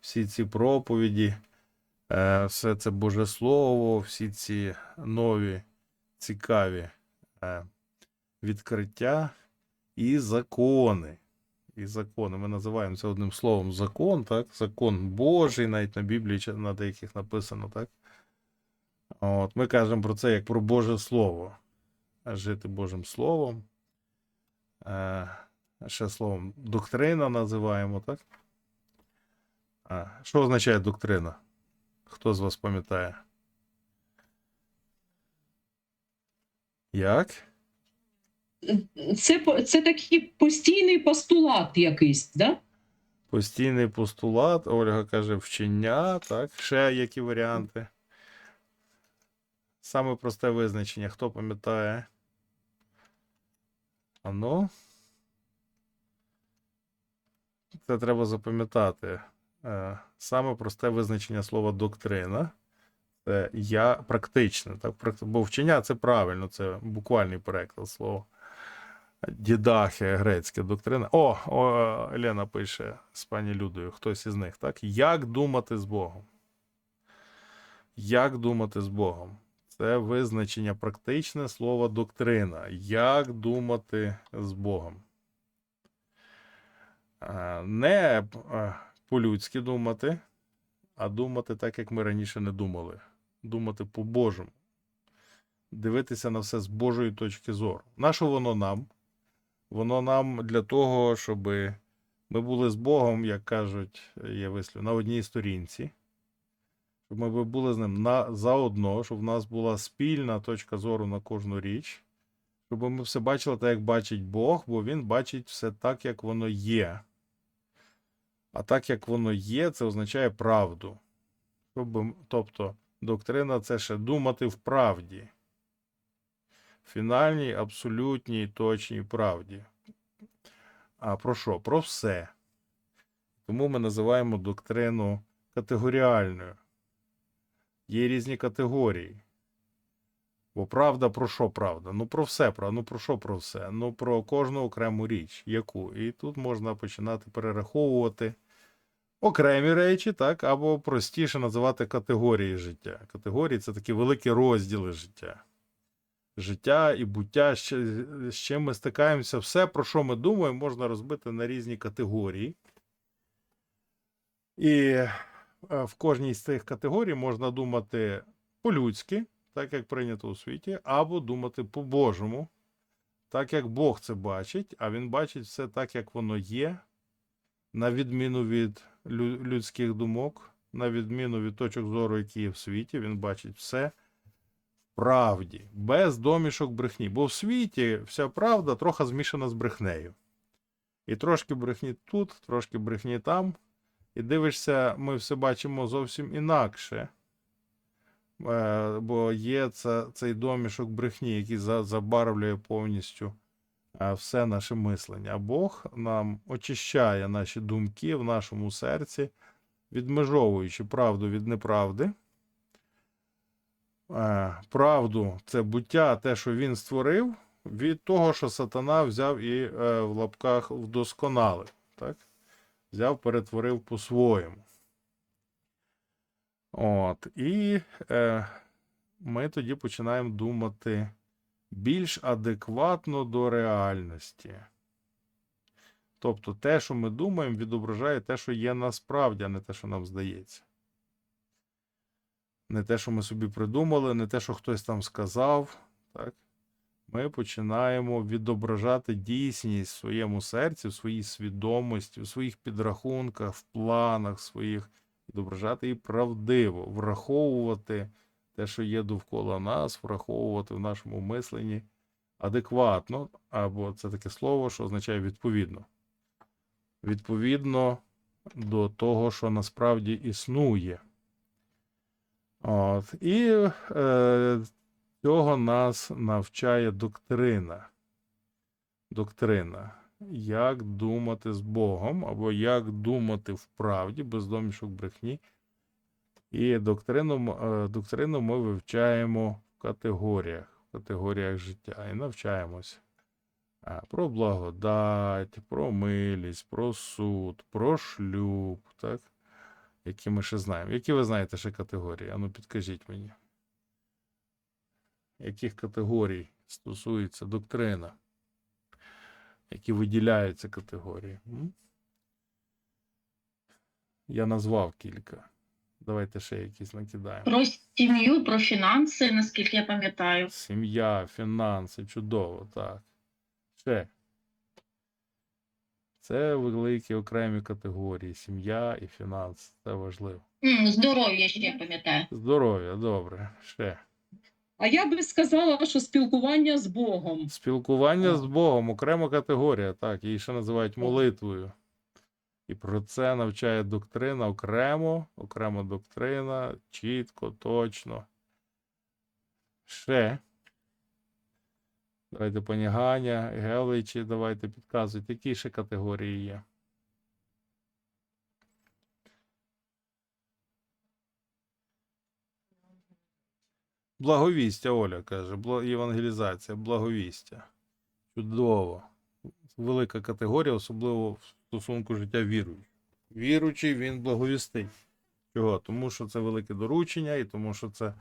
всі ці проповіді, е, все це Боже Слово, всі ці нові цікаві е, відкриття і закони. І закони. Ми називаємо це одним словом закон, так? Закон Божий, навіть на Біблії на деяких написано, так? От, ми кажемо про це як про Боже Слово. Жити Божим Словом. Е, ще словом доктрина називаємо, так? А, що означає доктрина? Хто з вас пам'ятає? Як? Це, це такий постійний постулат якийсь, да? Постійний постулат, Ольга каже, вчення, так? Ще які варіанти? Саме просте визначення, хто пам'ятає? Ано? Це треба запам'ятати. Е, Саме просте визначення слова доктрина. Це я практичне, так? Бо вчення це правильно, це буквальний переклад слова. Дідахія грецьке доктрина. О, о, Елена пише з пані Людою, хтось із них, так? Як думати з Богом? Як думати з Богом? Це визначення практичне слова доктрина. Як думати з Богом? Е, Не е, по-людськи думати, а думати так, як ми раніше не думали. Думати по-божому. Дивитися на все з Божої точки зору. На що воно нам? Воно нам для того, щоб ми були з Богом, як кажуть, є вислів, на одній сторінці. Щоб ми були з ним на, заодно, щоб в нас була спільна точка зору на кожну річ, щоб ми все бачили так, як бачить Бог, бо Він бачить все так, як воно є. А так, як воно є, це означає правду. Тобто, доктрина це ще думати в правді фінальній, абсолютній, точній правді. А про що? Про все. Тому ми називаємо доктрину категоріальною. Є різні категорії. Бо правда про що правда? Ну про все, про, ну про що про все? Ну про кожну окрему річ. Яку? І тут можна починати перераховувати окремі речі, так, або простіше називати категорії життя. Категорії це такі великі розділи життя життя і буття, з чим ми стикаємося, все, про що ми думаємо, можна розбити на різні категорії. І е, в кожній з цих категорій можна думати по-людськи, так як прийнято у світі, або думати по-божому, так як Бог це бачить, а Він бачить все так, як воно є, на відміну від людських думок, на відміну від точок зору, які є в світі, він бачить все правді, без домішок брехні. Бо в світі вся правда трохи змішана з брехнею. І трошки брехні тут, трошки брехні там. І дивишся, ми все бачимо зовсім інакше. Е, Бо є це, цей домішок брехні, який за- забарвлює повністю е, все наше мислення. Бог нам очищає наші думки в нашому серці, відмежовуючи правду від неправди е, правду, це буття, те, що він створив, від того, що сатана взяв і в лапках вдосконалив. Так? Взяв, перетворив по-своєму. От. І е, ми тоді починаємо думати більш адекватно до реальності. Тобто те, що ми думаємо, відображає те, що є насправді, а не те, що нам здається. Не те, що ми собі придумали, не те, що хтось там сказав. Так? Ми починаємо відображати дійсність в своєму серці, в своїй свідомості, в своїх підрахунках, в планах своїх, відображати і правдиво, враховувати те, що є довкола нас, враховувати в нашому мисленні адекватно, або це таке слово, що означає відповідно. Відповідно до того, що насправді існує. От. І е, цього нас навчає доктрина. Доктрина. Як думати з Богом, або як думати в правді, без домішок брехні. І доктрину, е, доктрину ми вивчаємо в категоріях, в категоріях життя і навчаємося. Про благодать, про милість, про суд, про шлюб, так? які ми ще знаємо. Які ви знаєте ще категорії? Ану, підкажіть мені. Яких категорій стосується доктрина? Які виділяються категорії? Я назвав кілька. Давайте ще якісь накидаємо. Про сім'ю, про фінанси, наскільки я пам'ятаю. Сім'я, фінанси, чудово, так. Ще. Це великі окремі категорії. Сім'я і фінанси. Це важливо. Здоров'я ще я пам'ятаю. Здоров'я, добре. Ще. А я би сказала, що спілкування з Богом. Спілкування з Богом, окрема категорія, так, її ще називають молитвою. І про це навчає доктрина окремо, окрема доктрина, чітко, точно. Ще. Давайте пані Ганя, Геличі, давайте підказуйте, які ще категорії є. Благовістя, Оля каже, євангелізація, благовістя. Чудово. Велика категорія, особливо в стосунку життя віруючого. Віруючий, він благовістить. Чого? Тому що це велике доручення, і тому що це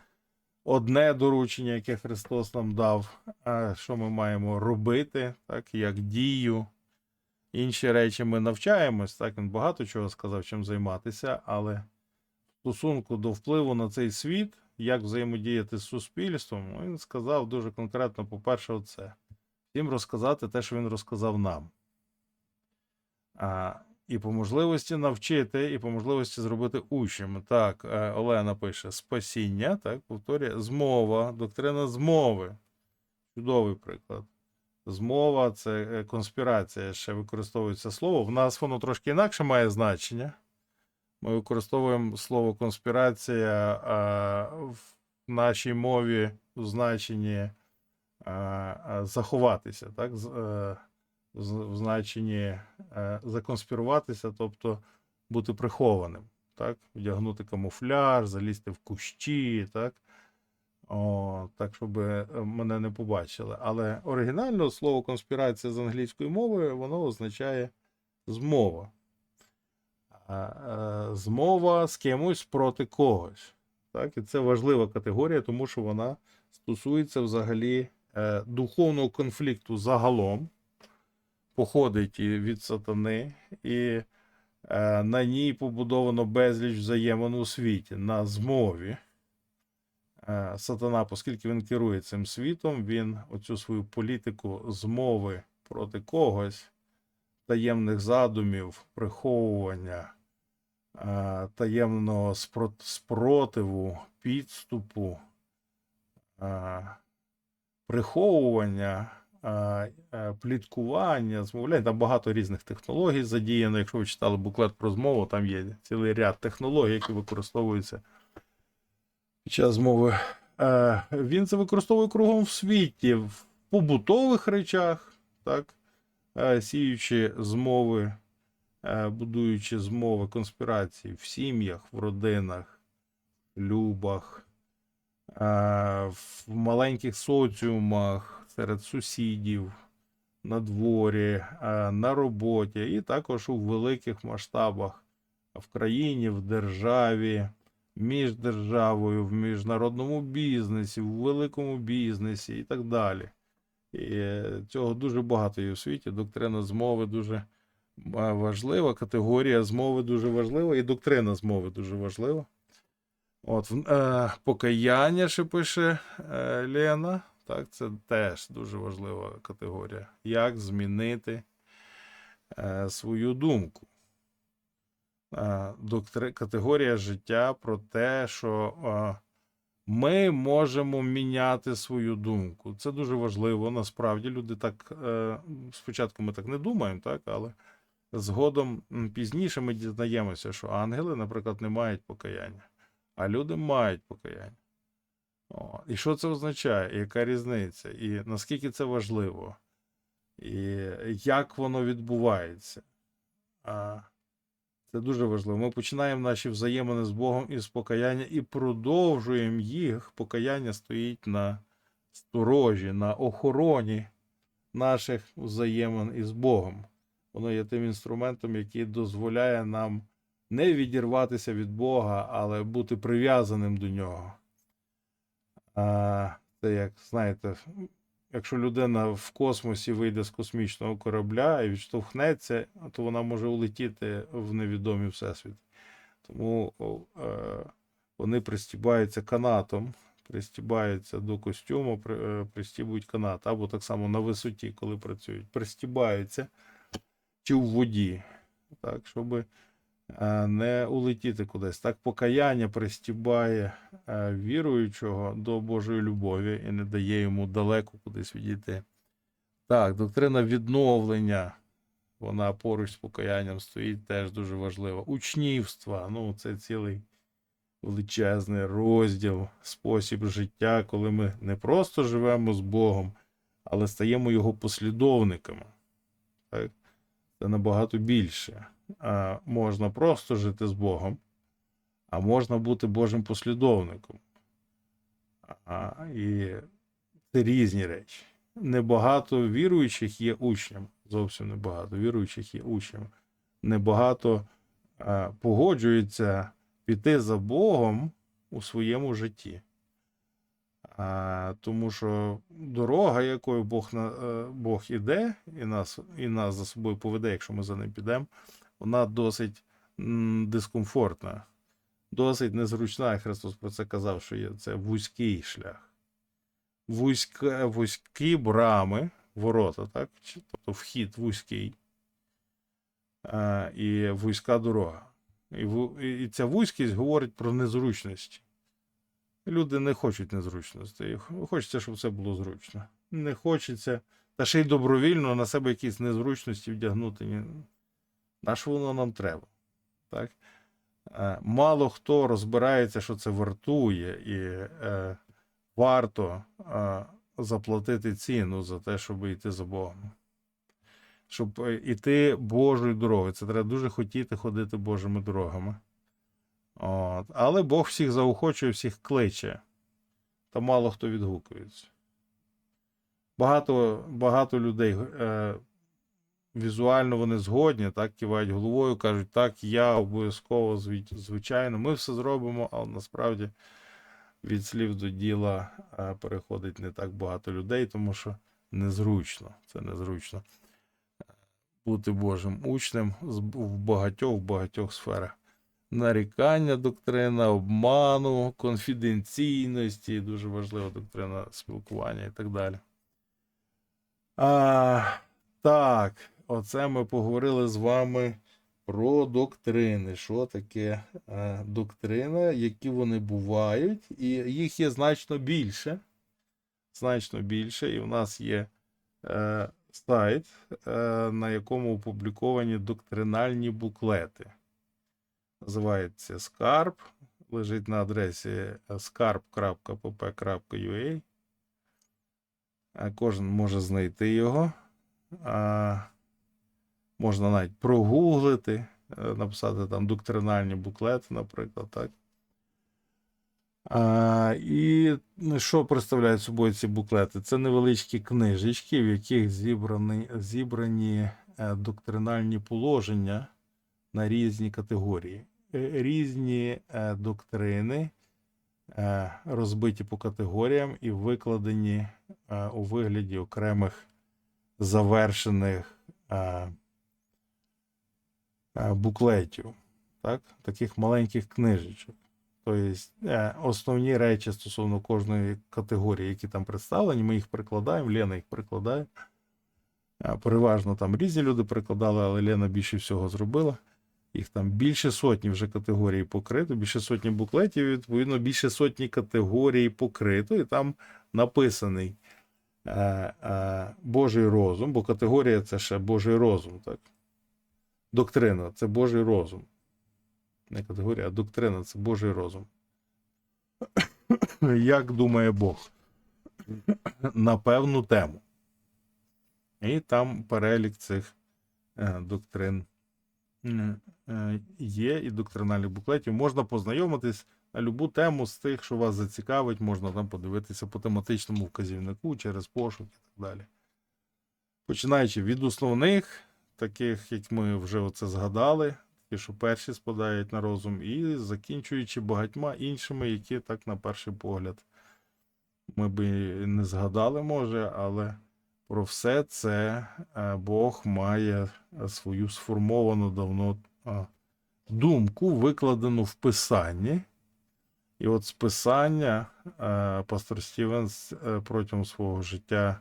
одне доручення, яке Христос нам дав, а що ми маємо робити, так, як дію. Інші речі ми навчаємось, так, він багато чого сказав, чим займатися, але в стосунку до впливу на цей світ, як взаємодіяти з суспільством, він сказав дуже конкретно, по-перше, оце. Всім розказати те, що він розказав нам. А, і по можливості навчити, і по можливості зробити учнями. Так, е, Олена пише: спасіння, так, повторює, змова, доктрина змови. Чудовий приклад. Змова це е, конспірація, ще використовується слово. В нас воно трошки інакше має значення. Ми використовуємо слово конспірація в нашій мові у значенні заховатися, так? Е, в значенні е, законспіруватися, тобто бути прихованим, так? Вдягнути камуфляж, залізти в кущі, так? О, так, щоб е, мене не побачили. Але оригінально слово конспірація з англійської мови воно означає змова. А, е, Змова з кимось проти когось. Так? І це важлива категорія, тому що вона стосується взагалі е, духовного конфлікту загалом, походить від сатани, і е, на ній побудовано безліч взаємин у світі, на змові. Е, Сатана, оскільки він керує цим світом, він оцю свою політику змови проти когось, таємних задумів, приховування, е, таємного спротиву, підступу, е, приховування, е, е, пліткування, змовляння. Там багато різних технологій задіяно. Якщо ви читали буклет про змову, там є цілий ряд технологій, які використовуються під час змови. Е, Він це використовує кругом в світі, в побутових речах, так, е, сіючи змови, е, будуючи змови конспірації в сім'ях, в родинах, любах, е, в маленьких соціумах, серед сусідів, на дворі, е, на роботі, і також у великих масштабах в країні, в державі, між державою, в міжнародному бізнесі, в великому бізнесі і так далі. І е, цього дуже багато є у світі. Доктрина змови дуже е, важлива, категорія змови дуже важлива, і доктрина змови дуже важлива. От, е, покаяння ще пише е, Лена. Так, це теж дуже важлива категорія. Як змінити е, свою думку? Е, доктри... Категорія життя про те, що е, ми можемо міняти свою думку. Це дуже важливо. Насправді люди так е, спочатку ми так не думаємо, так, але згодом пізніше ми дізнаємося, що ангели, наприклад, не мають покаяння, а люди мають покаяння. О, і що це означає? Яка різниця? І наскільки це важливо? І як воно відбувається? А, це дуже важливо. Ми починаємо наші взаємини з Богом із покаяння і продовжуємо їх. Покаяння стоїть на сторожі, на охороні наших взаємин із Богом. Воно є тим інструментом, який дозволяє нам не відірватися від Бога, але бути прив'язаним до нього. Це як, знаєте, якщо людина в космосі вийде з космічного корабля і відштовхнеться, то вона може улетіти в невідомі всесвіт. Тому е, вони пристібаються канатом, пристібаються до костюму, е, пристібують канат, або так само на висоті, коли працюють, пристібаються чи в воді, так, щоб е, не улетіти кудись. Так покаяння пристібає е, віруючого до Божої любові і не дає йому далеко кудись відійти. Так, доктрина відновлення, вона поруч з покаянням стоїть теж дуже важлива. Учнівства, ну це цілий величезний розділ, спосіб життя, коли ми не просто живемо з Богом, але стаємо його послідовниками. Так? Це набагато більше. А, можна просто жити з Богом, а можна бути Божим послідовником. А, і це різні речі. Небагато віруючих є учнями. Зовсім небагато віруючих є учнями. Небагато а, погоджуються піти за Богом у своєму житті. Тому що дорога, якою Бог, на, е, Бог іде, і нас, і нас за собою поведе, якщо ми за ним підемо, вона досить дискомфортна, досить незручна. Христос про це казав, що є це вузький шлях. Вузька, вузькі брами, ворота, так? Тобто вхід вузький а, і вузька дорога. І, і ця вузькість говорить про незручності. Люди не хочуть незручностей. Хочеться, щоб все було зручно. Не хочеться. Та ще й добровільно на себе якісь незручності вдягнути. На що воно нам треба? Так? Е, Мало хто розбирається, що це вартує, і е, варто е, заплатити ціну за те, щоб йти за Богом. Щоб е, йти Божою дорогою. Це треба дуже хотіти ходити Божими дорогами. От. Але Бог всіх заохочує, всіх кличе. Та мало хто відгукується. Багато, багато людей е, візуально вони згодні, так, кивають головою, кажуть, так, я обов'язково, звичайно, ми все зробимо, але насправді від слів до діла е, переходить не так багато людей, тому що незручно. Це незручно. Бути Божим учнем в багатьох, в багатьох сферах нарікання доктрина, обману, конфіденційності, дуже важлива доктрина спілкування і так далі. А, так, оце ми поговорили з вами про доктрини. Що таке е, доктрина, які вони бувають, і їх є значно більше. Значно більше, і в нас є е, сайт, е, на якому опубліковані доктринальні буклети називається Скарб, лежить на адресі scarb.pp.ua. Кожен може знайти його. А, Можна навіть прогуглити, е, написати там доктринальні буклети, наприклад, так. А, і що представляють собою ці буклети? Це невеличкі книжечки, в яких зібрані, зібрані е, доктринальні положення на різні категорії. Е, Різні е, доктрини е, розбиті по категоріям і викладені у вигляді окремих завершених буклетів, так? таких маленьких книжечок. Тобто основні речі стосовно кожної категорії, які там представлені, ми їх прикладаємо, Лена їх прикладає. Переважно там різні люди прикладали, але Лена більше всього зробила. Їх там більше сотні вже категорій покрито, більше сотні буклетів, відповідно, більше сотні категорій покрито, і там написаний е, е, Божий розум, бо категорія це ще Божий розум, так? Доктрина це Божий розум. Не категорія, а доктрина це Божий розум. Як думає Бог? На певну тему. І там перелік цих е, доктрин є і доктринальних буклетів. Можна познайомитись на любу тему з тих, що вас зацікавить, можна там подивитися по тематичному вказівнику через пошук і так далі. Починаючи від основних, таких, як ми вже оце згадали, ті, що перші спадають на розум, і закінчуючи багатьма іншими, які так на перший погляд ми би не згадали, може, але про все це е, Бог має е, свою сформовану давно думку, викладену в Писанні. І от з Писання е, пастор Стівенс протягом свого життя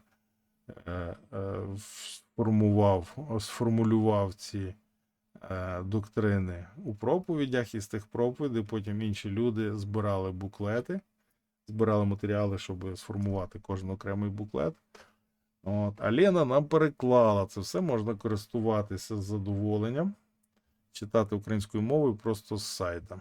сформував, сформулював ці доктрини у проповідях, і з тих проповідей потім інші люди збирали буклети, збирали матеріали, щоб сформувати кожен окремий буклет. От. А нам переклала це все, можна користуватися з задоволенням, читати українською мовою просто з сайта.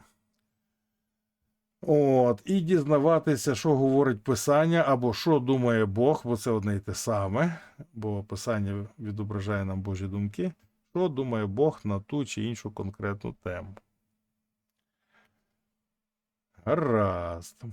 От, і дізнаватися, що говорить Писання, або що думає Бог, бо це одне й те саме, бо Писання відображає нам Божі думки, що думає Бог на ту чи іншу конкретну тему. Гаразд.